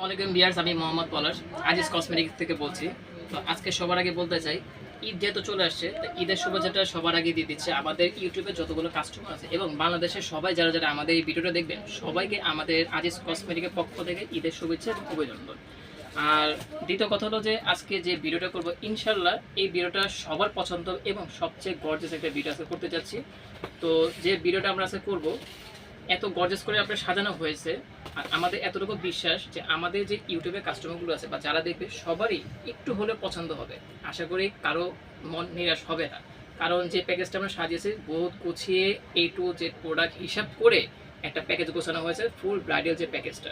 ওয়ালাইকুম বিয়ার্স আমি মোহাম্মদ পলাশ। আজিজ কসমেটিক্স থেকে বলছি। তো আজকে সবার আগে বলতে চাই, ঈদ যেহেতু চলে আসছে, তো ঈদের শুভেচ্ছাটা সবার আগে দিয়ে দিচ্ছে আমাদের ইউটিউবে যতগুলো কাস্টমার আছে এবং বাংলাদেশের সবাই যারা যারা আমাদের এই ভিডিওটা দেখবেন, সবাইকে আমাদের আজিজ কসমেটিকের পক্ষ থেকে ঈদের শুভেচ্ছা এবং অভিনন্দন। আর দ্বিতীয় কথা হলো যে, আজকে যে ভিডিওটা করব ইনশাল্লাহ এই ভিডিওটা সবার পছন্দ এবং সবচেয়ে গর্জেস একটা ভিডিও আজকে করতে যাচ্ছি। তো যে ভিডিওটা আমরা আজকে করব এত গর্জেস করে আপনার সাজানো হয়েছে। আর আমাদের এতটুকু বিশ্বাস যে আমাদের যে ইউটিউবে কাস্টমারগুলো আছে বা যারা দেখবে, সবারই একটু হলেও পছন্দ হবে। আশা করি কারও মন নিরাশ হবে না। কারণ যে প্যাকেজটা আমরা সাজিয়েছি, বহুত গুছিয়ে এই টু যে প্রোডাক্ট হিসাব করে একটা প্যাকেজ গোছানো হয়েছে ফুল ব্রাইডাল যে প্যাকেজটা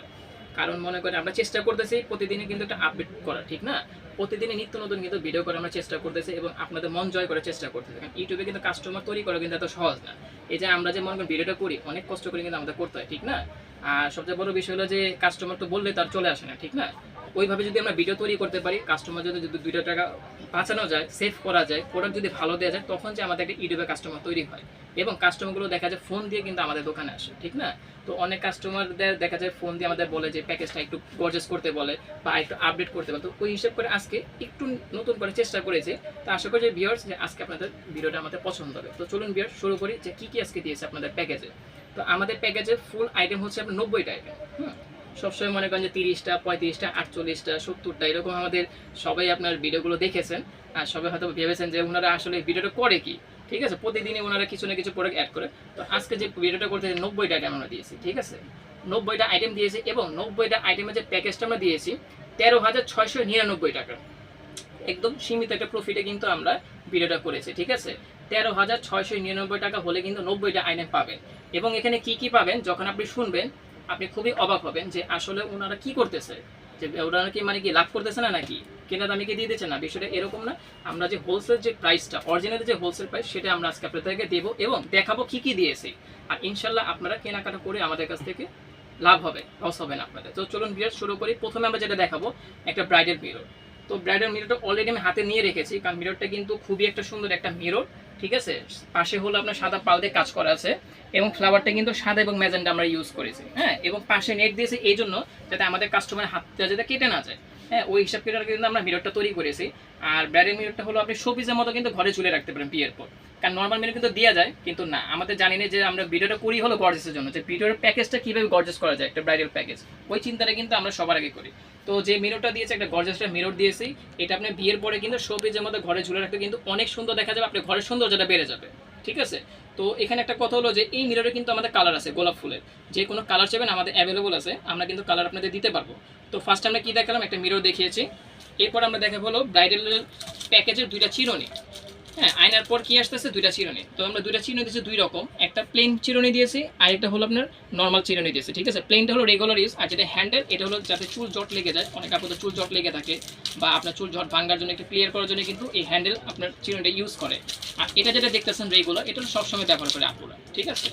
কারণ মনে করেন আমরা চেষ্টা করতেছি প্রতিদিনই কিন্তু একটা আপডেট করা, ঠিক না? প্রতিদিনই নিত্য নতুন কিন্তু ভিডিও করে আমরা চেষ্টা করতেছি এবং আপনাদের মন জয় করার চেষ্টা করতেছি। কারণ ইউটিউবে কিন্তু কাস্টমার তৈরি করা কিন্তু এত সহজ না। এই যে আমরা যে মনে করেন ভিডিওটা করি, অনেক কষ্ট করে কিন্তু আমাদের করতে হয়, ঠিক না? আর সবচেয়ে বড় বিষয় হলো যে কাস্টমার তো বললে তার চলে আসে না, ঠিক না? ওইভাবে যদি আমরা ভিডিও তৈরি করতে পারি কাস্টমার যদি যদি দুইটা টাকা বাঁচানো যায় সেভ করা যায় প্রোডাক্ট যদি ভালো দেওয়া যায়, তখন যে আমাদের একটা ইউটিউবে কাস্টমার তৈরি হয়। এবং কাস্টমারগুলো দেখা যায় ফোন দিয়ে কিন্তু আমাদের দোকানে আসে, ঠিক না? তো অনেক কাস্টমারদের দেখা যায় ফোন দিয়ে আমাদের বলে যে প্যাকেজটা একটু গর্জেস করতে বলে বা একটু আপডেট করতে বলে। তো ওই হিসাব করে আজকে একটু নতুন করে চেষ্টা করেছে। তো আশা করি যে ভিউয়ার্স যে আজকে আপনাদের ভিডিওটা আমাদের পছন্দ হবে। তো চলুন ভিউয়ার্স শুরু করি যে কী কী আজকে দিয়েছে আপনাদের প্যাকেজে তো আমাদের প্যাকেজের ফুল আইটেম হচ্ছে আপনার নব্বইটা আইটেম হুম? সবসময় মনে করেন যে তিরিশটা, পঁয়ত্রিশটা, আটচল্লিশটা, সত্তরটা, এরকম আমাদের সবাই আপনার ভিডিওগুলো দেখেছেন। আর সবাই হয়তো ভেবেছেন যে ওনারা আসলে ভিডিওটা করে কি? ঠিক আছে, প্রতিদিনই ওনারা কিছু না কিছু প্রোডাক্ট অ্যাড করে। তো আজকে যে ভিডিওটা করতে নব্বইটা আইটেম আমরা দিয়েছি, ঠিক আছে? নব্বইটা আইটেম দিয়েছি এবং নব্বইটা আইটেমের যে প্যাকেজটা আমরা দিয়েছি, তেরো হাজার ছয়শো নিরানব্বই টাকা। একদম সীমিত একটা প্রফিটে কিন্তু আমরা ভিডিওটা করেছি, ঠিক আছে? তেরো হাজার ছয়শো নিরানব্বই টাকা হলে কিন্তু নব্বইটা আইটেম পাবেন। এবং এখানে কি কি পাবেন? যখন আপনি শুনবেন আপনি খুবই অবাক হবেন যে আসলে ওনারা কি করতেছে? যে ওনারা কি মানে কি লাভ করতেছে না নাকি? কেনা দামে কি দিয়ে দিচ্ছে না? বিষয়টা এরকম না। আমরা যে হোলসেল যে প্রাইসটা অরিজিনাল যে হোলসেল প্রাইস সেটা আমরা আজকে আপনাদেরকে দেবো এবং দেখাবো কি কি দিয়েছি। আর ইনশাল্লাহ আপনারা কেনাকাটা করে আমাদের কাছ থেকে লাভ হবে লস হবে না আপনাদের। তো চলুন বিয়ার শুরু করি। প্রথমে আমরা যেটা দেখাবো, একটা ব্রাইডাল মিরর তো ব্রাইডাল মিররটা অলরেডি আমি হাতে নিয়ে রেখেছি, কারণ মিররটা কিন্তু খুবই একটা সুন্দর একটা মিরর, ঠিক আছে? পাশে হলো আপনার সাদা পাল দিয়ে কাজ করা আছে, এবং ফ্লাওয়ারটা কিন্তু সাদা এবং ম্যাজেন্টা আমরা ইউজ করেছি হ্যাঁ? এবং পাশে নেট দিয়েছি এই জন্য যাতে আমাদের কাস্টমার হাতটা যাতে কেটে না যায়। হ্যাঁ ওই হিসাব করে কিন্তু আমরা মিররটা তৈরি করেছি। আর ব্রাইডাল মিররটা হলো আপনি শোপিসের মতো কিন্তু ঘরে ঝুলে রাখতে পারেন বিয়ের পর। কারণ নর্মাল মিরর কিন্তু দেওয়া যায়, কিন্তু না, আমাদের জানি না যে আমরা ভিডিওটা করি হলো গর্জেসের জন্য, যে ভিডিওর প্যাকেজটা কীভাবে গর্জেস করা যায়, একটা ব্রাইডাল প্যাকেজ ওই চিন্তাটা কিন্তু আমরা সবার আগে করি। তো যে মিররটা দিয়েছে, একটা গর্জেসটা মিরর দিয়েছি, এটা আপনি বিয়ের পরে কিন্তু শোপিসের মধ্যে ঘরে ঝুলে রাখতে কিন্তু অনেক সুন্দর দেখা যাবে, আপনার ঘরের সৌন্দর্যটা বেড়ে যাবে। ঠিক আছে? তো এখানে একটা কথা হলো যে, এই মিররে কিন্তু আমাদের কালার আছে, গোলাপ ফুলের। যে কোনো কালার চাইবেন, আমাদের অ্যাভেলেবল আছে, আমরা কিন্তু কালার আপনাদের দিতে পারব। তো ফার্স্ট আমরা কী দেখালাম? একটা মিরর দেখিয়েছি। এরপর আমরা দেখাবো হলো ব্রাইডাল প্যাকেজের দুইটা চিরুনি। হ্যাঁ আয়নার পর কি আসতেছে? দুইটা চিরুনি। তো আমরা দুইটা চিরুনি দিয়েছি দুই রকম। একটা প্লেন চিরুনি দিয়েছি, আর একটা হলো আপনার নর্মাল চিরুনি দিয়েছি, ঠিক আছে? প্লেনটা হলো রেগুলার ইউজ আর যেটা হ্যান্ডেল এটা হলো যাতে চুল জট লেগে যায়। অনেক আপনাদের চুল জট লেগে থাকে, বা আপনার চুল জট ভাঙার জন্য একটু ক্লিয়ার করার জন্য কিন্তু এই হ্যান্ডেল আপনার চিরুনিটা ইউজ করে। আর এটা যেটা দেখতেছেন রেগুলার এটা সবসময় ব্যবহার করে আপুরা, ঠিক আছে?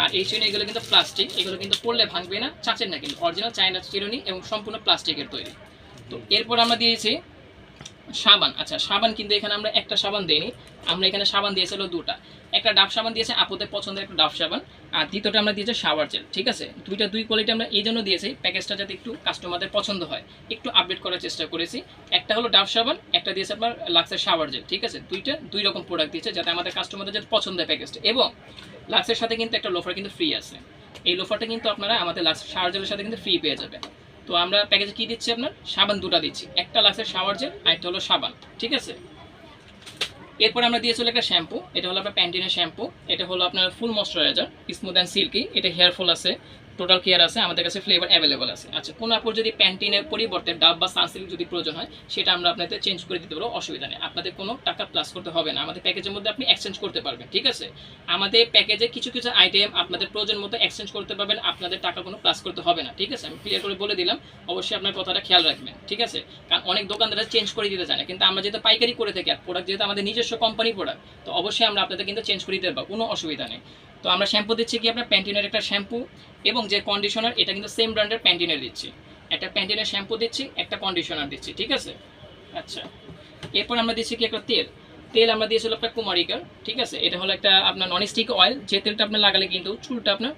আর এই চিরুনি, এগুলো কিন্তু প্লাস্টিক এগুলো কিন্তু পড়লে ভাঙবে না চাচের না কিন্তু। অরিজিনাল চায়না চিরুনি এবং সম্পূর্ণ প্লাস্টিকের তৈরি। তো এরপর আমরা দিয়েছি সাবান আচ্ছা সাবান কিন্তু এখানে আমরা একটা সাবান দিইনি, আমরা এখানে সাবান দিয়েছিল দুটা। একটা ডাব সাবান দিয়েছে, আপুদের পছন্দের একটা ডাব সাবান, আর দ্বিতীয়টা আমরা দিয়েছি শাওয়ার জেল ঠিক আছে? দুইটা দুই কোয়ালিটি আমরা এই জন্য দিয়েছি প্যাকেজটা যাতে একটু কাস্টমারদের পছন্দ হয়। একটু আপডেট করার চেষ্টা করেছি। একটা হলো ডাব সাবান, একটা দিয়েছে আপনার লাক্সের শাওয়ার জেল ঠিক আছে? দুইটা, দুই রকম প্রোডাক্ট দিয়েছে, যাতে আমাদের কাস্টমারদের যাতে পছন্দ হয় প্যাকেজটা এবং লাক্সের সাথে কিন্তু একটা লোফার কিন্তু ফ্রি আছে। এই লোফারটা কিন্তু আপনারা আমাদের লাক্স শাওয়ার জেলের সাথে কিন্তু ফ্রি পেয়ে যাবেন। তো আমরা প্যাকেজে কি দিচ্ছি আপনার? সাবান দুটা দিচ্ছি। একটা লাগছে শাওয়ার জেল আর একটা হলো সাবান, ঠিক আছে? এরপর আমরা দিয়ে চলে একটা শ্যাম্পু এটা হলো আপনার প্যান্টিনের শ্যাম্পু এটা হলো আপনার full moisturiser smooth and silky এটা হেয়ারফুল আছে। টোটাল কেয়ার আছে, আমাদের কাছে ফ্লেভার অ্যাভেলেবল আছে। আচ্ছা কোনো আপুর যদি প্যান্টিনের পরিবর্তে ডাব বা সানসিল্ক যদি প্রয়োজন হয়, সেটা আমরা আপনাদের চেঞ্জ করে দিতে পারব, অসুবিধা নেই। আপনাদের কোনো টাকা প্লাস করতে হবে না। আমাদের প্যাকেজের মধ্যে আপনি এক্সচেঞ্জ করতে পারবেন, ঠিক আছে? আমাদের প্যাকেজে কিছু কিছু আইটেম আপনাদের প্রয়োজন মতো এক্সচেঞ্জ করতে পারবেন, আপনাদের টাকা কোনো প্লাস করতে হবে না, ঠিক আছে? আমি ক্লিয়ার করে বলে দিলাম, অবশ্যই আপনার কথাটা খেয়াল রাখবেন, ঠিক আছে? কারণ অনেক দোকানদাররা চেঞ্জ করে দিতে চায় না কিন্তু আমরা যেহেতু পাইকারি করে থাকি, আর প্রোডাক্ট যেহেতু আমাদের নিজস্ব কোম্পানি প্রোডাক্ট তো অবশ্যই আমরা আপনাদের কিন্তু চেঞ্জ করে দিতে পারব, কোনো অসুবিধা নেই। তো আমরা শ্যাম্পু দিচ্ছি কি আপনার প্যান্টিনের একটা শ্যাম্পু এবং যে কন্ডিশনার এটা কিন্তু সেম ব্র্যান্ডের প্যান্টিনের দিচ্ছি। একটা প্যান্টিনের শ্যাম্পু দিচ্ছি, একটা কন্ডিশনার দিচ্ছি, ঠিক আছে? আচ্ছা। এরপর আমরা দিচ্ছি কি একটা তেল। তেল আমরা দিয়েছিলাম একটা কুমারিকার, ঠিক আছে? এটা হলো একটা আপনার ননস্টিক অয়েল যে তেলটা আপনার লাগালে কিন্তু চুলটা আপনার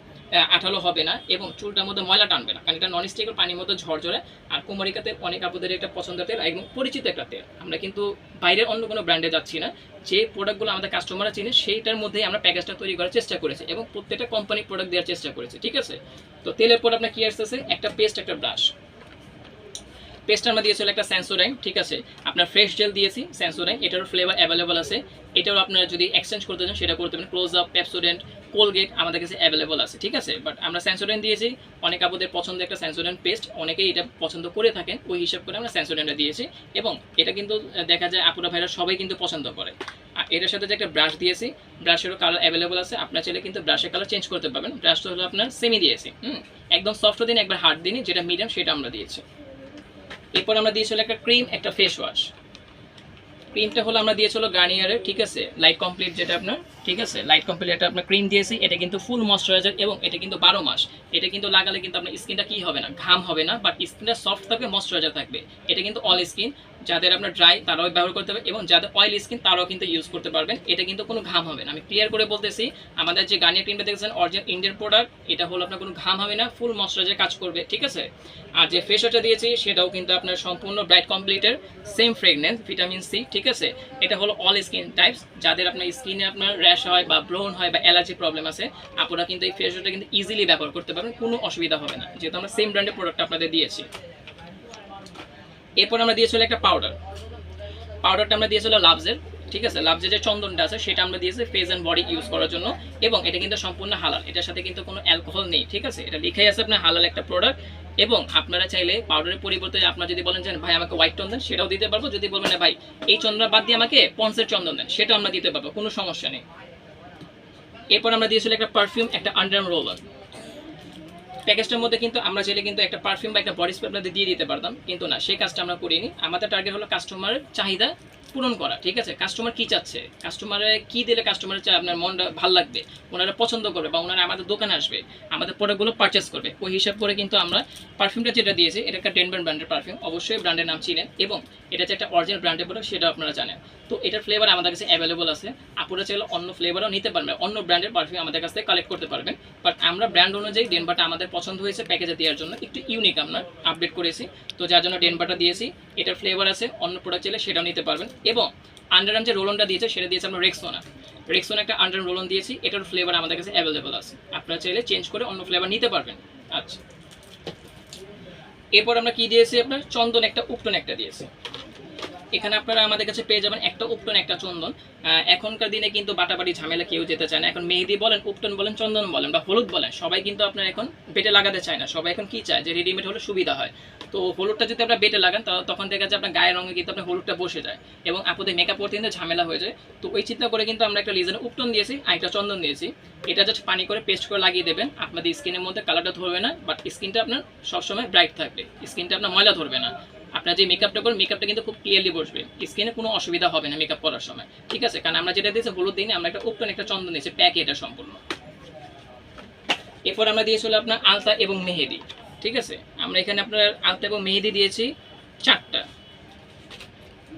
আঠালো হবে না এবং চুলটার মধ্যে ময়লা টানবে না। কারণ এটা নন স্টিকের পানির মধ্যে ঝরঝরে, আর কুমারিকা তেল অনেক আপনাদের একটা পছন্দের তেল এবং পরিচিত একটা তেল। আমরা কিন্তু বাইরের অন্য কোনো ব্র্যান্ডে যাচ্ছি না। যে প্রোডাক্টগুলো আমাদের কাস্টমাররা চিনে, সেইটার মধ্যেই আমরা প্যাকেজটা তৈরি করার চেষ্টা করেছি এবং প্রত্যেকটা কোম্পানির প্রোডাক্ট দেওয়ার চেষ্টা করেছি, ঠিক আছে? তো তেলের পর আপনার কী আসতেছে? একটা পেস্ট একটা ব্রাশ পেস্টার মধ্যে দিয়েছিল একটা স্যান্সোডাইন ঠিক আছে? আপনার ফ্রেশ জেল দিয়েছি স্যান্সোডাইন এটারও ফ্লেভার অ্যাভেলেবল আছে। এটাও আপনারা যদি এক্সচেঞ্জ করতে চান, সেটা করতে পারেন। ক্লোজ আপ পেপসোডেন্ট কোলগেট আমাদের কাছে অ্যাভেলেবল আছে, ঠিক আছে? বাট আমরা স্যান্সোডাইন দিয়েছি, অনেক আপুদের পছন্দের একটা স্যান্সোডাইন পেস্ট অনেকেই এটা পছন্দ করে থাকেন, ওই হিসাব করে আমরা স্যান্সোডাইনটা দিয়েছি। এবং এটা কিন্তু দেখা যায় আপুরা ভাইরা সবাই কিন্তু পছন্দ করে। এটার সাথে যে একটা ব্রাশ দিয়েছি ব্রাশেরও কালার অ্যাভেলেবল আছে। আপনার চাইলে কিন্তু ব্রাশের কালার চেঞ্জ করতে পারবেন। ব্রাশটা হলো আপনার সেমি দিয়েছি, হুম? একদম সফট দিন, একবার হার্ড দিনই, যেটা মিডিয়াম সেটা আমরা দিয়েছি। এরপর আমরা দিয়েছিল একটা ক্রিম একটা ফেস ওয়াশ ক্রিমটা হলো আমরা দিয়েছিল গার্নিয়ারের ঠিক আছে? লাইট কমপ্লিট যেটা আপনার, ঠিক আছে? লাইট কমপ্লিট একটা আপনার ক্রিম দিয়েছি, এটা কিন্তু ফুল ময়শ্চারাইজার এবং এটা কিন্তু বারো মাস। এটা কিন্তু লাগালে কিন্তু আপনার স্কিনটা কী হবে না, ঘাম হবে না বাট স্কিনটা সফট থাকবে ময়শ্চারাইজার থাকবে। এটা কিন্তু অল স্কিন যাদের আপনার ড্রাই তারাও ব্যবহার করতে পারবে এবং যাদের অয়েল স্কিন তারাও কিন্তু ইউজ করতে পারবেন। এটা কিন্তু কোনো ঘাম হবে না। আমি ক্লিয়ার করে বলতেছি, আমাদের যে গার্নিয়ার ক্রিমটা দেখছেন অরিজিনাল ইন্ডিয়ান প্রোডাক্ট এটা হলো আপনার কোনো ঘাম হবে না ফুল ময়শ্চারাইজার কাজ করবে, ঠিক আছে? আর যে ফেস ওয়াশটা দিয়েছি, সেটাও কিন্তু আপনার সম্পূর্ণ ব্রাইট কমপ্লিটের সেম ফ্রেগনেন্স ভিটামিন সি ঠিক আছে? এটা হলো অল স্কিন টাইপস যাদের আপনার স্কিনে আপনার র্যাশ হয় বা ব্রোন হয় বা অ্যালার্জি প্রবলেম আছে, আপনারা কিন্তু এই ফেস ওয়াশটা কিন্তু ইজিলি ব্যবহার করতে পারবেন, কোনো অসুবিধা হবে না। যেহেতু আমরা সেম ব্র্যান্ডের প্রোডাক্ট আপনাদের দিয়েছি। এরপর আমরা দিয়েছিল একটা পাউডার পাউডারটা আমরা দিয়েছিল লাভজের ঠিক আছে? লাভজের যে চন্দনটা আছে, সেটা আমরা দিয়েছি ফেস অ্যান্ড বডি ইউজ করার জন্য এবং এটা কিন্তু সম্পূর্ণ হালাল। এটার সাথে কিন্তু কোনো অ্যালকোহল নেই, ঠিক আছে? এটা লিখাই আছে আপনার হালাল একটা প্রোডাক্ট এবং আপনারা চাইলে পাউডারের পরিবর্তে আপনারা যদি বলেন যে, ভাই, আমাকে হোয়াইট চন্দন, সেটাও দিতে পারব। যদি বলবেন ভাই, এই চন্দন বাদ দিয়ে আমাকে পন্সের চন্দন দেন, সেটা আমরা দিতে পারব, কোনো সমস্যা নেই। এরপর আমরা দিয়েছিল একটা পারফিউম একটা আন্ডার রোলার প্যাকেজটার মধ্যে কিন্তু আমরা চাইলে কিন্তু একটা পারফিউম বা একটা বডি স্প্রে আপনাদের দিয়ে দিতে পারতাম, কিন্তু না, সেই কাজটা আমরা করিনি। আমাদের টার্গেট হলো কাস্টমারের চাহিদা পূরণ করা, ঠিক আছে? কাস্টমার কি চাচ্ছে? কাস্টমারে কি দিলে কাস্টমারের চাই আপনার মনটা ভালো লাগবে? ওনারা পছন্দ করবে বা ওনারা আমাদের দোকানে আসবে, আমাদের প্রোডাক্টগুলো পারচেস করবে। ওই হিসাব করে কিন্তু আমরা পারফিউমটা যেটা দিয়েছি, এটা একটা ডেনভার ব্র্যান্ডের পারফিউম অবশ্যই ব্র্যান্ডের নাম চিনেন এবং এটা যে একটা অরিজিনাল ব্র্যান্ডের প্রোডাক্ট সেটা আপনারা জানেন। তো এটার ফ্লেভার আমাদের কাছে অ্যাভেলেবল আছে। আপুরা চাইলে অন্য ফ্লেভারও নিতে পারবেন, অন্য ব্র্যান্ডের পারফিউম আমাদের কাছ থেকে কালেক্ট করতে পারবেন। বাট আমরা ব্র্যান্ড অনুযায়ী ডেনভারটা আমাদের পছন্দ হয়েছে প্যাকেজে দেওয়ার জন্য, একটু ইউনিক আমরা আপডেট করেছি। তো যার জন্য ডেনভারটা দিয়েছি এটার ফ্লেভার আছে, অন্য প্রোডাক্ট চাইলে সেটাও নিতে পারবেন। এবং আন্ডারআর্ম যে রোলনটা দিয়েছে, সেটা দিয়েছে আমরা রেক্সোনা রেক্সোনা একটা আন্ডার রোলন দিয়েছি, এটার ফ্লেভার আমাদের কাছে অ্যাভেলেবেল আছে। আপনারা চাইলে চেঞ্জ করে অন্য ফ্লেভার নিতে পারবেন। আচ্ছা। এরপর আমরা কি দিয়েছি আপনার? চন্দন একটা উপটন একটা দিয়েছি। এখানে আপনারা আমাদের কাছে পেয়ে যাবেন একটা উপটন, একটা চন্দন। এখনকার দিনে কিন্তু বাটাবাটি ঝামেলা কেউ যেতে চায় না। এখন মেহেদি বলেন, উপটন বলেন, চন্দন বলেন বা হলুদ বলেন, সবাই কিন্তু আপনার এখন বেটে লাগাতে চায় না। সবাই এখন কি চায়? যে রেডিমেড হলে সুবিধা হয়। তো হলুদটা যদি আপনার বেটে লাগান তখন দেখা যায় আপনার গায়ের রঙে কিন্তু আপনার হলুদটা বসে যায় এবং আপনাদের মেকআপ করতে কিন্তু ঝামেলা হয়ে যায়। তো ওই চিন্তা করে কিন্তু আমরা একটা লিজেন উপটন দিয়েছি আর একটা চন্দন দিয়েছি। এটা জাস্ট পানি করে পেস্ট করে লাগিয়ে দেবেন। আপনাদের স্কিনের মধ্যে কালারটা ধরবে না বাট স্কিনটা আপনার সবসময় ব্রাইট থাকবে। স্কিনটা আপনার ময়লা ধরবে না। আপনার যে মেকআপটা করবেন মেকআপটা কিন্তু খুব ক্লিয়ারলি বসবে। স্কিনে কোনো অসুবিধা হবে না মেকআপ করার সময়। ঠিক আছে? কারণ আমরা যেটা দিয়েছি, হলুদ দিনে আমরা একটা উপটন একটা চন্দন দিয়েছি, প্যাকে এটা সম্পূর্ণ। এরপর আমরা দিয়েছিল আপনার আলতা এবং মেহেদি। ঠিক আছে? আমরা এখানে আপনার আলতা এবং মেহেদি দিয়েছি চারটা।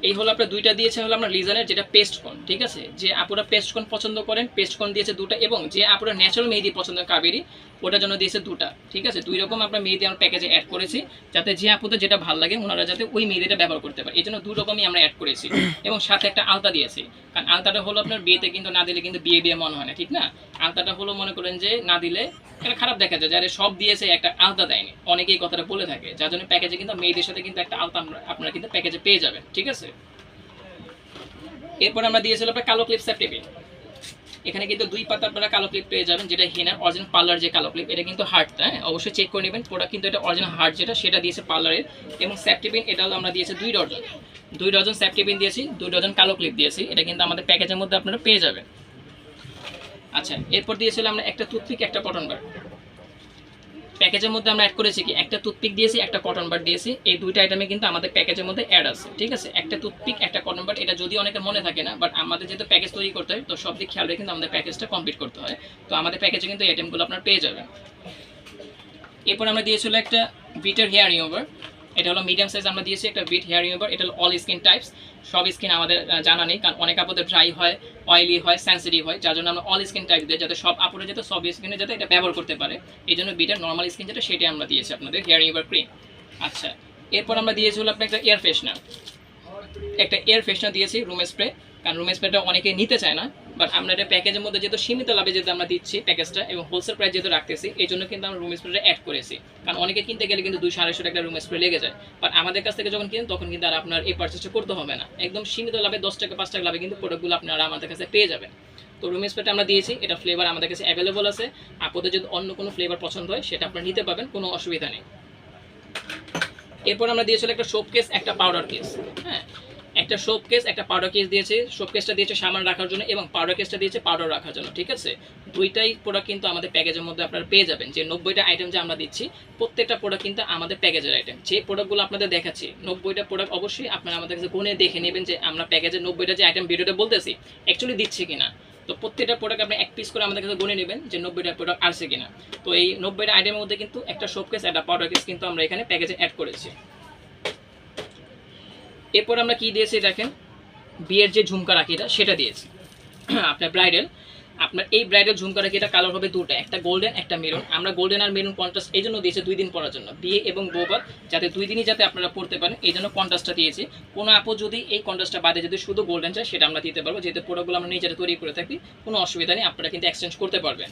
এই হলো আপনার দুইটা দিয়েছে হলো আমরা লিজানের যেটা পেস্ট কোন ঠিক আছে? যে আপুরা পেস্ট কোন পছন্দ করেন পেস্ট কোন দিয়েছে দুটা এবং যে আপুরা ন্যাচারাল মেহেদি পছন্দ কাবেরি ওটার জন্য দিয়েছে দুটা, ঠিক আছে? দুই রকম আমরা মেহেদি আমরা প্যাকেজে অ্যাড করেছি, যাতে যে আপুদের যেটা ভালো লাগে ওনারা যাতে ওই মেহেদিটা ব্যবহার করতে পারে। এই জন্য দু রকমই আমরা অ্যাড করেছি। এবং সাথে একটা আলতা দিয়েছি। কারণ আলতাটা হলো আপনার বিয়েতে কিন্তু না দিলে কিন্তু বিয়ে বিয়ে মনে হয় না, ঠিক না? আলতাটা হলো মনে করেন যে না দিলে এটা খারাপ দেখা যায়। যারা সব দিয়েছে একটা আলতা দেয়নি। অনেকেই এই কথাটা বলে থাকে। যার জন্য প্যাকেজে কিন্তু মেয়েদের সাথে কিন্তু একটা আলতা আপনারা কিন্তু প্যাকেজে পেয়ে যাবেন, ঠিক আছে? এরপর আমরা দিয়েছিলাম আপনার কালো ক্লিপ সেপ্টিপিন এখানে কিন্তু দুই পাতা আপনারা কালো ক্লিপ পেয়ে যাবেন, যেটা হেনার অরিজিনাল পার্লার যে কালো ক্লিপ এটা কিন্তু হার্ড হ্যাঁ? অবশ্যই চেক করে নেবেন প্রোডাক্ট কিন্তু এটা অরিজিনাল হার্ট যেটা, সেটা দিয়েছে পার্লারের এবং স্যাপটিপিন এটাও আমরা দিয়েছি দুই ডজন দুই ডজন স্যাপটিপিন দিয়েছি, দুই ডজন কালো ক্লিপ দিয়েছি, এটা কিন্তু আমাদের প্যাকেজের মধ্যে আপনারা পেয়ে যাবেন। আচ্ছা এরপর দিয়েছিলাম আমরা একটা টুথপিক একটা কটন বার প্যাকেজের মধ্যে আমরা অ্যাড করেছি কি? একটা টুথপিক দিয়েছি, একটা কটন বার দিয়েছি। এই দুইটা আইটেমে কিন্তু আমাদের প্যাকেজের মধ্যে অ্যাড আছে, ঠিক আছে? একটা টুথপিক একটা কটন বার এটা যদি অনেকের মনে থাকে না বাট আমাদের যেহেতু প্যাকেজ তৈরি করতে হয়, তো সব দিক খেয়াল রেখে কিন্তু আমাদের প্যাকেজটা কমপ্লিট করতে হয়। তো আমাদের প্যাকেজে কিন্তু এই আইটেমগুলো আপনার পেয়ে যাবেন। এরপর আমরা দিয়েছিল একটা বিটার হেয়ার রিমুভার এটা হলো মিডিয়াম সাইজ আমরা দিয়েছি, একটা বিট হেয়ার রিমুভার এটা হলো অল স্কিন টাইপস সব স্কিন আমাদের জানা নেই, কারণ অনেক আপদে ড্রাই হয় অয়েলি হয় সেন্সিটিভ হয়, যার জন্য আমরা অল স্কিন টাইপ দিই, যাতে সব আপুরে যাতে সব স্কিনে যাতে এটা ব্যবহার করতে পারে। এই জন্য বিটের নর্মাল স্কিন যেটা, সেটাই আমরা দিয়েছি আপনাদের হেয়ার রিমুভার ক্রিম আচ্ছা এরপর আমরা দিয়েছি হলো আপনার একটা এয়ার ফ্রেশনার একটা এয়ার ফ্রেশনার দিয়েছি রুম স্প্রে কারণ রুম স্প্রেটা অনেকে নিতে চায় না বাট আমরা এটা প্যাকেজের মধ্যে যেহেতু সীমিত লাভে যেহেতু আমরা দিচ্ছি প্যাকেজটা এবং হোলসেল প্রাইস যেহেতু রাখতেছি, এই জন্য কিন্তু আমরা রুম স্প্রেটা অ্যাড করেছি। কারণ অনেকে কিনতে গেলে কিন্তু দুইশো আড়াইশো টাকা রুম স্প্রে লেগে যায়। বাট আমাদের কাছ থেকে যখন কিনেন, তখন কিন্তু আর আপনার এই পার্চেসটা করতে হবে না। একদম সীমিত লাভে দশ টাকা, পাঁচ টাকা লাভে কিন্তু প্রোডাক্টগুলো আপনারা আমাদের কাছে পেয়ে যাবেন। তো রুম স্প্রেটা আমরা দিয়েছি, এটা ফ্লেভার আমাদের কাছে অ্যাভেলেবল আছে। আপনাদের যদি অন্য কোনো ফ্লেভার পছন্দ হয়, সেটা আপনারা নিতে পারবেন, কোনো অসুবিধা নেই। এরপর আমরা দিয়েছিল একটা সোপ কেস একটা পাউডার কেস হ্যাঁ? একটা সোপ কেস একটা পাউডার কেস দিয়েছে। সোপ কেসটা দিয়েছে সামান রাখার জন্য এবং পাউডার কেসটা দিয়েছে পাউডার রাখার জন্য, ঠিক আছে? দুইটাই প্রোডাক্ট কিন্তু আমাদের প্যাকেজের মধ্যে আপনারা পেয়ে যাবেন। যে নব্বইটা আইটেম যে আমরা দিচ্ছি, প্রত্যেকটা প্রোডাক্ট কিন্তু আমাদের প্যাকেজের আইটেম যে প্রোডাক্টগুলো আপনাদের দেখাচ্ছি, নব্বইটা প্রোডাক্ট অবশ্যই আপনারা আমাদের কাছে গুনে দেখে নেবেন যে আমরা প্যাকেজের নব্বইটা যে আইটেম ভিডিওতে বলতেছি অ্যাকচুয়ালি দিচ্ছি কিনা। তো প্রত্যেকটা প্রোডাক্ট আপনি এক পিস করে আমাদের কাছে গুনে নেবেন যে নব্বইটা প্রোডাক্ট আসছে কিনা। তো এই নব্বইটা আইটেমের মধ্যে কিন্তু একটা সোপ কেস একটা পাউডার কেস কিন্তু আমরা এখানে প্যাকেজে অ্যাড করেছি। এরপর আমরা কি দিয়েছি দেখেন? বিয়ের যে ঝুমকা রাখিটা, সেটা দিয়েছি। আপনার ব্রাইডাল আপনার এই ব্রাইডাল ঝুমকা রাখিটা কালার হবে দুটো, একটা গোল্ডেন একটা মেরুন আমরা গোল্ডেন আর মেরুন কন্ট্রাস্ট এই জন্য দিয়েছি দুই দিন পরার জন্য, বিয়ে এবং বৌবাদ যাতে দুই দিনই যাতে আপনারা পড়তে পারেন। এই জন্য কন্ট্রাস্টটা দিয়েছি। কোনো আপু যদি এই কন্ট্রাস্টটা বাদে যদি শুধু গোল্ডেন চায়, সেটা আমরা দিতে পারব। যেহেতু প্রোডাক্টগুলো আমরা নিজেরা তৈরি করে থাকি, কোনো অসুবিধা নেই, আপনারা কিন্তু এক্সচেঞ্জ করতে পারবেন।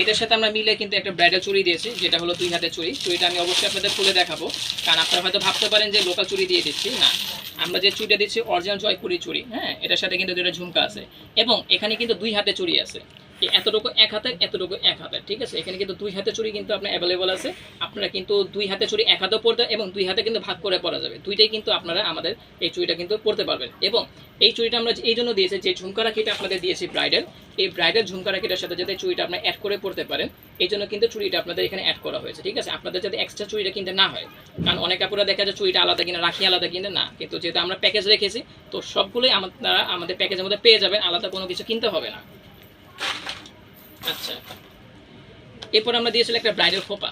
এটার সাথে আমরা মিলে কিন্তু একটা ব্রাইডাল চুরি দিয়েছি, যেটা হলো দুই হাতে চুরি চুরিটা আমি অবশ্যই আপনাদের খুলে দেখাবো, কারণ আপনারা হয়তো ভাবতে পারেন যে লোকাল চুরি দিয়ে দিচ্ছি। না, আমরা যে চুরিটা দিচ্ছি অরিজিনাল জয়পুরি চুরি হ্যাঁ? এটার সাথে কিন্তু দুটো ঝুমকা আছে। এবং এখানে কিন্তু দুই হাতে চুরি আছে। এতটুকু এক হাতে এতটুকু এক হাতে ঠিক আছে? এখানে কিন্তু দুই হাতে চুরি কিন্তু আপনার অ্যাভেলেবল আছে। আপনারা কিন্তু দুই হাতে চুরি এক হাতেও পড়তে এবং দুই হাতে কিন্তু ভাগ করে পরা যাবে। দুইটাই কিন্তু আপনারা আমাদের এই চুড়িটা কিন্তু পড়তে পারবেন। এবং এই চুড়িটা আমরা এই জন্য দিয়েছি যে ঝুমকা রাখিটা আপনাদের দিয়েছি ব্রাইডাল এই ব্রাইডাল ঝুমকা রাখিটার সাথে যাতে চুড়িটা আপনার অ্যাড করে পড়তে পারেন, এই জন্য কিন্তু চুরিটা আপনাদের এখানে অ্যাড করা হয়েছে, ঠিক আছে? আপনাদের যাতে এক্সট্রা চুরিটা কিনতে না হয়। কারণ অনেক কাপড়া দেখা যায় চুরিটা আলাদা কিনে, রাখি আলাদা কিনে, না। কিন্তু যেহেতু আমরা প্যাকেজ রেখেছি, তো সবগুলোই আপনারা আমাদের প্যাকেজের মধ্যে পেয়ে যাবেন, আলাদা কোনো কিছু কিনতে হবে না। আচ্ছা। এরপর আমরা দিয়েছিলাম একটা ব্রাইডাল খোপা।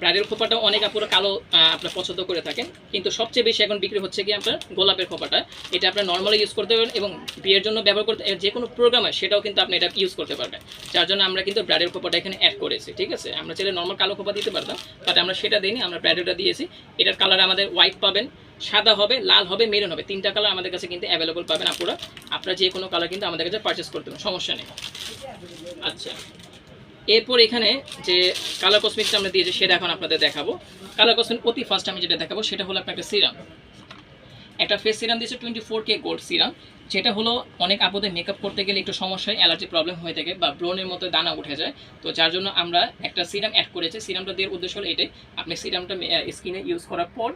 ব্রাইডাল খোপাটা অনেক আপুরা কালো আপনার পছন্দ করে থাকেন। কিন্তু সবচেয়ে বেশি এখন বিক্রি হচ্ছে কি আপনার গোলাপের খোপাটা। এটা আপনার নর্মালি ইউজ করতে পারবেন এবং বিয়ের জন্য ব্যবহার করতে যে কোনো প্রোগ্রামে সেটাও কিন্তু আপনি এটা ইউজ করতে পারবেন। যার জন্য আমরা কিন্তু ব্রাইডাল খোপাটা এখানে অ্যাড করেছি, ঠিক আছে? আমরা চাইলে নর্মাল কালো খোপা দিতে পারতাম বাট আমরা সেটা দিইনি, আমরা ব্রাইডালটা দিয়েছি। এটার কালার আমাদের হোয়াইট পাবেন, সাদা হবে, লাল হবে মেরুন হবে। তিনটা কালার আমাদের কাছে কিন্তু অ্যাভেলেবল পাবেন আপুরা। আপনারা যে কোনো কালার কিন্তু আমাদের কাছে পারচেস করতে পারেন সমস্যা নেই। আচ্ছা। এরপর এখানে যে কালার কসমেটিক্স আমরা দিয়েছি সেটা এখন আপনাদের দেখাবো কালার কসমেটিক অতি ফার্স্ট আমি যেটা দেখাবো সেটা হলো আপনার একটা সিরাম একটা ফেস সিরাম দিয়েছে twenty four K gold serum যেটা হলো অনেক আপদে মেকআপ করতে গেলে একটু সমস্যায় অ্যালার্জি প্রবলেম হয়ে থাকে বা ব্রণের মতো দানা উঠে যায়। তো যার জন্য আমরা একটা সিরাম অ্যাড করেছি। সিরামটা দেওয়ার উদ্দেশ্য হলো এটাই। আপনি সিরামটা স্কিনে ইউজ করার পর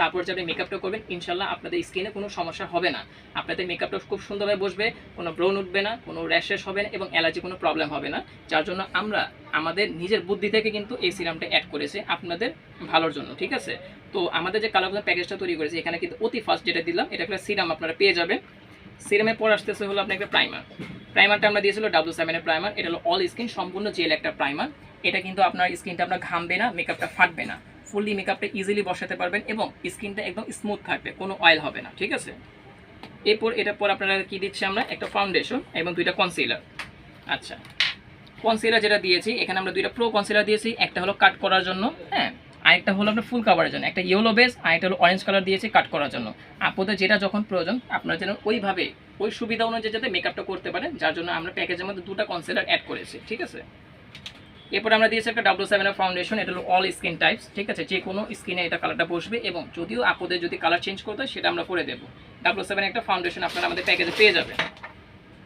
তারপর যে আপনি মেকআপটা করবেন, ইনশাল্লাহ আপনাদের স্কিনে কোনো সমস্যা হবে না। আপনাদের মেকআপটা খুব সুন্দরভাবে বসবে, কোনো ব্রণ উঠবে না, কোনো র্যাশেস হবে না এবং অ্যালার্জি কোনো প্রবলেম হবে না। যার জন্য আমরা, আমাদের নিজের বুদ্ধি থেকে কিন্তু এই সিরামটা অ্যাড করেছে আপনাদের ভালোর জন্য, ঠিক আছে? তো আমাদের যে কালার প্যাকেজটা তৈরি করেছে, এখানে কিন্তু অতি ফার্স্ট যেটা দিলাম, এটা একটা সিরাম আপনারা পেয়ে যাবেন। সিরামের পর আসতেছে হলো আপনার একটা প্রাইমার প্রাইমারটা আমরা দিয়েছিল ডাব্লু সেভেনের প্রাইমার এটা হলো অল স্কিন সম্পূর্ণ জেল একটা প্রাইমার এটা কিন্তু আপনার স্কিনটা আপনার ঘামবে না মেকআপটা ফাটবে না। ফুললি মেকআপটা ইজিলি বসাতে পারবেন এবং স্কিনটা একদম স্মুথ থাকবে, কোনো অয়েল হবে না, ঠিক আছে? এরপর এটার পর আপনারা কি দিচ্ছি আমরা? একটা ফাউন্ডেশন এবং দুইটা কনসিলার আচ্ছা কনসিলার যেটা দিয়েছি, এখানে আমরা দুইটা প্রো কনসিলার দিয়েছি, একটা হলো কাট করার জন্য হ্যাঁ? আরেকটা হলো আপনার ফুল কাভারের জন্য, একটা ইয়েলো বেস আরেকটা হলো অরেঞ্জ কালার দিয়েছি কাট করার জন্য। আপনাদের যেটা যখন প্রয়োজন, আপনারা যেন ওইভাবে, ওই সুবিধা অনুযায়ী যাতে মেকআপটা করতে পারেন, যার জন্য আমরা প্যাকেজের মধ্যে দুটো কনসিলার অ্যাড করেছি, ঠিক আছে? এরপর আমরা দিয়েছি একটা ডাব্লু সেভেনের ফাউন্ডেশন এটা হলো অল স্কিন টাইপস ঠিক আছে? যে কোনো স্কিনে এটা কালারটা বসবে এবং যদিও আপনাদের যদি কালার চেঞ্জ করতে হয়, সেটা আমরা করে দেবো। ডাব্লু সেভেন একটা ফাউন্ডেশন আপনারা আমাদের প্যাকেজে পেয়ে যাবেন।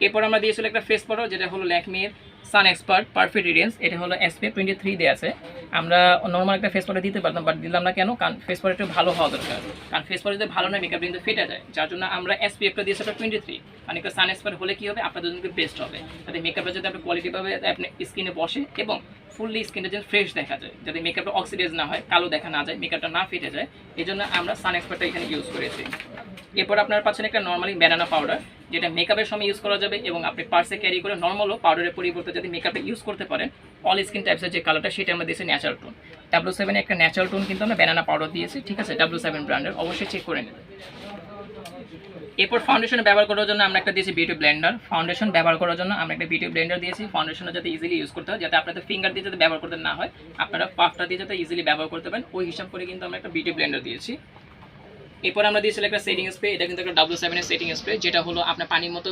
এরপর আমরা দিয়েছিল একটা ফেস পাউডার যেটা হলো ল্যাকমির। সান এক্সপার্ট পারফেক্ট রিডিয়েন্স এটা হলো এসপে টোয়েন্টি থ্রি দিয়ে আছে। আমরা নর্মাল একটা ফেস পাউডার দিতে পারতাম বাট দিলাম না কেন? কারণ ফেস পাউডার একটু ভালো হওয়া দরকার। কারণ ফেস পাউডার যদি ভালো না মেকআপ কিন্তু ফেটে যায়। যার জন্য আমরা এসপি একটা দিয়েছি একটা টোয়েন্টি থ্রি মানে একটা সান এক্সপার্ট হলে কি হবে? আপনার জন্য বেস্ট হবে। তাতে মেকআপটা যদি আপনার কোয়ালিটি পাবে আপনার স্কিনে বসে এবং ফুললি স্কিনটা যেন ফ্রেশ দেখা যায়, যাতে মেকআপটা অক্সিডাইজ না হয়, কালো দেখা না যায় মেকআপটা না ফেটে যায় এই জন্য আমরা সান এক্সপার্টটা এখানে ইউজ করেছি। এরপর আপনার পাচ্ছেন একটা নর্মালি ব্যানানা পাউডার যেটা মেকআপের সময় ইউজ করা যাবে এবং আপনি পার্সে ক্যারি করে নর্মালও পাউডারের পরিবর্তে যদি মেকআপে ইউজ করতে পারেন অল স্কিন টাইপসের যে কালারটা সেটা আমরা দিয়েছি ন্যাচারাল টোন ডাব্লু সেভেন একটা ন্যাচারাল টোন কিন্তু আমরা ব্যানানা পাউডার দিয়েছি, ঠিক আছে? ডাব্লু সেভেন ব্র্যান্ডের অবশ্যই চেক করে নেবেন। এরপর ফাউন্ডেশন ব্যবহার করার জন্য আমরা একটা দিয়েছি বিউটি ব্লেন্ডার ফাউন্ডেশন ব্যবহার করার জন্য আমরা একটা বিউটি ব্লেন্ডার দিয়েছি। ফাউন্ডেশনটা যাতে ইজিলি ইউজ করতে হয়, যাতে আপনাদের ফিঙ্গার দিয়ে যাতে ব্যবহার করতে না হয়, আপনারা পাফটা দিয়ে যাতে ইজিলি ব্যবহার করতে পারেন, ওই হিসাব করে কিন্তু আমরা একটা বিউটি ব্লেন্ডার দিয়েছি। এরপর আমরা দিয়েছিলাম একটা সেটিং স্প্রে এটা কিন্তু একটা ডাব্লু সেভেনের সেটিং স্প্রে যেটা হলো আপনার পানির মতো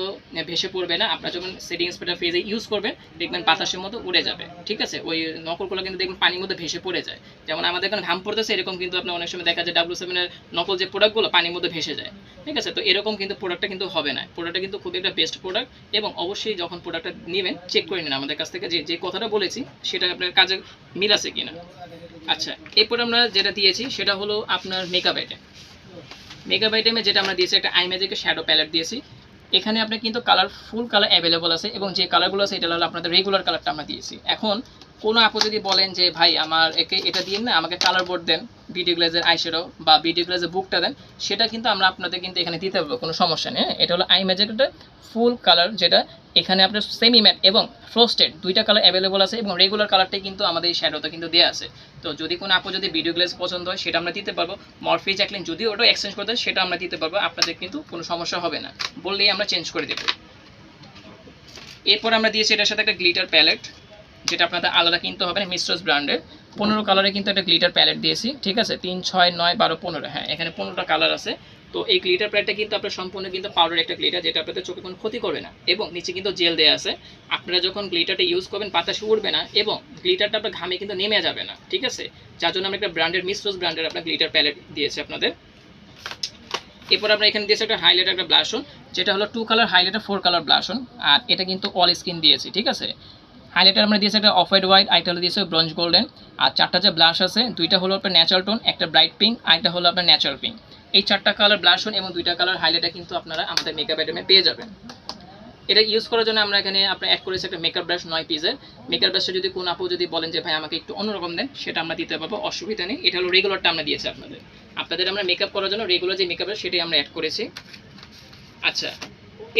ভেসে পড়বে না। আপনার যখন সেটিং স্প্রেটা ফেজে ইউজ করবেন, দেখবেন বাতাসের মতো উড়ে যাবে, ঠিক আছে? ওই নকলগুলো কিন্তু দেখবেন পানির মধ্যে ভেসে পড়ে যায়। যেমন আমাদের এখানে ঘাম পড়তেছে, এরকম কিন্তু আপনার অনেক সময় দেখা যায় ডাব্লু সেভেনের নকল যে প্রোডাক্টগুলো পানির মধ্যে ভেসে যায়, ঠিক আছে? তো এরকম কিন্তু প্রোডাক্টটা কিন্তু হবে না। প্রোডাক্টটা কিন্তু খুবই একটা বেস্ট প্রোডাক্ট এবং অবশ্যই যখন প্রোডাক্টটা নেবেন চেক করে নিন আমাদের কাছ থেকে যে যে কথাটা বলেছি, সেটা আপনার কাজে মিল আছে কিনা। আচ্ছা এরপর আমরা যেটা দিয়েছি, সেটা হলো আপনার মেকআপ আইটেম মেকআপ আইটেমে যেটা আমরা দিয়েছি, একটা আই ম্যাজিকের শ্যাডো প্যালেট দিয়েছি। এখানে আপনি কিন্তু কালার ফুল কালার অ্যাভেলেবল আছে এবং যে কালারগুলো আছে, এটা হলো আপনাদের রেগুলার কালারটা আমরা দিয়েছি। এখন কোনো আপু যদি বলেন যে, ভাই, আমার একে এটা দিন না, আমাকে কালার বোর্ড দেন বিডি গ্লাসের আইশ্যাডো বা বিডি গ্লাসের বুকটা দেন, সেটা কিন্তু আমরা আপনাদের কিন্তু এখানে দিতে পারব, কোনো সমস্যা নেই হ্যাঁ? এটা হলো আই ম্যাজিকটা ফুল কালার যেটা এখানে আপনার সেমি ম্যাট এবং ফ্রোস্টেড দুইটা কালার অ্যাভেলেবল আছে এবং রেগুলার কালারটাই কিন্তু আমাদের এই শ্যাডোতে কিন্তু দেওয়া আছে। তো যদি কোনো আপু যদি ভিডিও গ্লাস পছন্দ হয়, সেটা আমরা দিতে পারব। মরফি জ্যাকলিন যদি ওটা এক্সচেঞ্জ করতে সেটা আমরা দিতে পারব, আপনাদের কিন্তু কোনো সমস্যা হবে না। বললেই আমরা চেঞ্জ করে দেবো। এরপর আমরা দিয়েছি এটার সাথে একটা গ্লিটার প্যালেট যেটা আপনাদের আলাদা কিনতে হবে না মিস্ট্রস ব্র্যান্ডের। পনেরো কালারে কিন্তু একটা গ্লিটার প্যালেট দিয়েছি, ঠিক আছে? তিন, ছয়, নয়, বারো, পনেরো হ্যাঁ এখানে পনেরোটা কালার আছে। তো এই গ্লিটার প্যালেটটা কিন্তু আপনার সম্পূর্ণ কিন্তু পাউডার একটা গ্লিটার যেটা আপনাদের চোখে কোনো ক্ষতি করবে না। এবং নিচে কিন্তু জেল দেওয়া আছে। আপনারা যখন গ্লিটারটা ইউজ করবেন, বাতাসে উঠবে না এবং গ্লিটারটা আপনার ঘামে কিন্তু নেমে যাবে না, ঠিক আছে? যার জন্য আমরা একটা ব্র্যান্ডের মিস্ট্রস ব্র্যান্ডের আপনার গ্লিটার প্যালেট দিয়েছি আপনাদের। এরপর আমরা এখানে দিয়েছি একটা হাইলাইটার একটা ব্লাশন যেটা হলো two colour highlighter four colour blush on আর এটা কিন্তু অল স্কিন দিয়েছি, ঠিক আছে? হাইলাইটার আমরা দিয়েছি একটা অফ হোয়াইট হোয়াইট আরেকটা দিয়েছে ব্রঞ্জ গোল্ডেন আর চারটা যে ব্লাশ আছে, দুইটা হলো আপনার ন্যাচারাল টোন একটা ব্রাইট পিঙ্ক আরেকটা হলো আপনার ন্যাচারাল পিঙ্ক এই চারটা কালার ব্লাশন এবং দুইটা কালার হাইলাইটার কিন্তু আপনারা আমাদের মেকআপ আইটেমে পেয়ে যাবেন। এটা ইউজ করার জন্য আমরা এখানে আপনার অ্যাড করেছি একটা মেকআপ ব্রাশ নয় পিসের মেকআপ ব্রাশটা যদি কোন আপু যদি বলেন যে, ভাই, আমাকে একটু অন্যরকম দেন, সেটা আমরা দিতে পারব, অসুবিধা নেই। এটা হলো রেগুলারটা আমরা দিয়েছি আপনাদের। আপনাদের আমরা মেকআপ করার জন্য রেগুলার যে মেকআপ সেটাই আমরা অ্যাড করেছি। আচ্ছা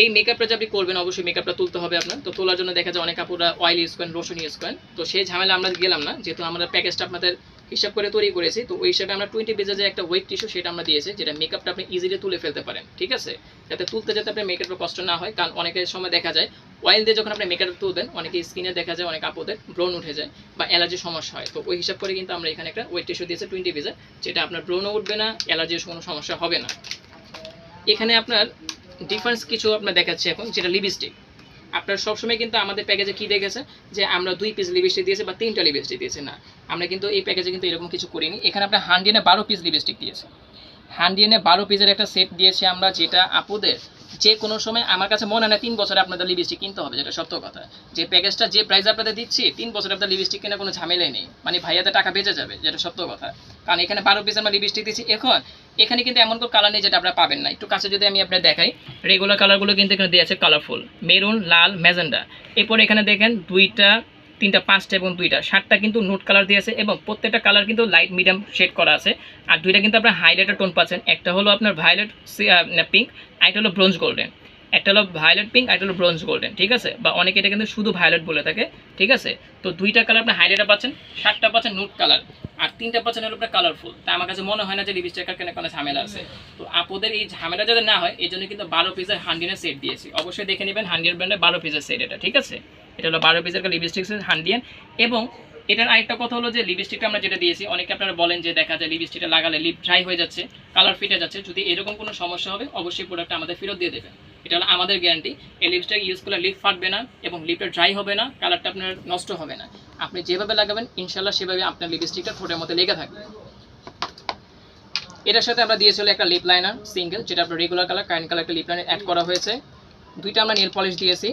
এই মেকআপটা যে আপনি করবেন, অবশ্যই মেকআপটা তুলতে হবে আপনার। তো তোলার জন্য দেখা যায় অনেক আপুরা অয়েল ইউজ করেন লোশন ইউজ করেন। তো সেই ঝামেলা আমরা গেলাম না। যেহেতু আমরা প্যাকেজটা আপনাদের হিসাব করে তৈরি করেছি, তো ওই হিসাবে আমরা টোয়েন্টি পেজের যে একটা ওয়েট টিস্যু সেটা আমরা দিয়েছি, যেটা মেকআপটা আপনি ইজিলি তুলে ফেলতে পারেন, ঠিক আছে? যাতে তুলতে যাতে আপনার মেকআপের কষ্ট না হয়, কারণ অনেকের সময় দেখা যায় অয়েল দিয়ে যখন আপনি মেকআপ তুলবেন, অনেকে স্কিনে দেখা যায়, অনেক আপুদের ব্রণ উঠে যায় বা অ্যালার্জির সমস্যা হয়। তো ওই হিসাব করে কিন্তু আমরা এখানে একটা ওয়েট টিস্যু দিয়েছি টোয়েন্টি পেজের যেটা আপনার ব্রণও উঠবে না অ্যালার্জির কোনো সমস্যা হবে না। এখানে আপনার ডিফারেন্স কিছু আপনার দেখাচ্ছি এখন, যেটা লিপস্টিক আপনার সবসময় কিন্তু আমাদের প্যাকেজে কি দেখেছে? যে আমরা দুই পিস লিপস্টিক দিয়েছি বা তিনটা লিপস্টিক দিয়েছি, না। আমরা কিন্তু এই প্যাকেজে কিন্তু এরকম কিছু করিনি। এখানে আপনার হান্ডিয়ানে বারো পিস লিপস্টিক দিয়েছে। হান্ডিয়ানে বারো পিসের একটা সেট দিয়েছি আমরা, যেটা আপুদের যে কোনো সময় আমার কাছে মনে হয় তিন বছরে আপনাদের লিপস্টিক কিনতে হবে, যেটা সত্য কথা। যে প্যাকেজটা যে প্রাইস আপনাদের দিচ্ছি, তিন বছরে আপনার লিপস্টিক কেনার কোনো ঝামেলাই নেই। মানে ভাইয়াতে টাকা বেঁচে যাবে, যেটা সত্য কথা। কারণ এখানে বারো পিস আমরা লিপস্টিক দিচ্ছি। এখন, এখানে কিন্তু এমন কোনো কালার নেই যেটা আপনারা পাবেন না। একটু কাছে যদি আমি আপনার দেখাই রেগুলার কালারগুলো কিন্তু এখানে দেওয়া আছে কালারফুল মেরুন লাল, ম্যাজেন্ডা। এরপর এখানে দেখেন দুইটা তিনটা, পাঁচটা এবং দুইটা। সাতটা কিন্তু নোট কালার দিয়েছে এবং প্রত্যেকটা কালার কিন্তু লাইট মিডিয়াম শেড করা আছে। আর দুইটা কিন্তু আপনার হাইলাইটার টোন পাচ্ছেন। একটা হলো আপনার ভায়োলেট পিঙ্ক একটা হলো ব্রোঞ্জ গোল্ডেন একটা হলো ভায়োলেট পিঙ্ক একটা হলো ব্রোঞ্জ গোল্ডেন ঠিক আছে? বা অনেকে এটা কিন্তু শুধু ভায়োলেট বলে থাকে, ঠিক আছে? তো দুইটা কালার আপনি হাইলাইটার পাচ্ছেন, সাতটা পাচ্ছেন নুট কালার আর তিনটা পাচ্ছেন হলো আপনার কালারফুল তা আমার কাছে মনে হয় না যে লিপস্টিকের কেন কোনো ঝামেলা আছে। তো আপুদের এই ঝামেলা যাতে না হয় এই জন্য কিন্তু বারো পিসের হান্ডিয়ানের সেট দিয়েছি। অবশ্যই দেখে নেবেন হান্ডিয়ান ব্র্যান্ডের বারো পিসের সেট এটা, ঠিক আছে? এটা হলো বারো পিসের লিপস্টিক হান্ডিয়ান। এবং এটার আরেকটা কথা হলো যে লিপস্টিকটা আমরা যেটা দিয়েছি, অনেকে আপনারা বলেন যে দেখা যায় লিপস্টিকটা লাগালে লিপ ড্রাই হয়ে যাচ্ছে কালার ফিটে যাচ্ছে, যদি এরকম কোনো সমস্যা হবে, অবশ্যই প্রোডাক্টটা আমাদের ফেরত দিয়ে দেবেন। এটা হলো আমাদের গ্যারান্টি এই লিপস্টিক ইউজ করলে লিপ ফাটবে না এবং লিপটা ড্রাই হবে না কালারটা আপনার নষ্ট হবে না। আপনি যেভাবে লাগাবেন ইনশাল্লাহ সেভাবে আপনার লিপস্টিকটা ঠোঁটের মধ্যে লেগে থাকবে। এটার সাথে আমরা দিয়েছিল একটা লিপ লাইনার সিঙ্গেল যেটা আপনার রেগুলার কালার কারেন্ট কালার একটা লিপ লাইনার অ্যাড করা হয়েছে। দুইটা আমরা নেল পলিশ দিয়েছি।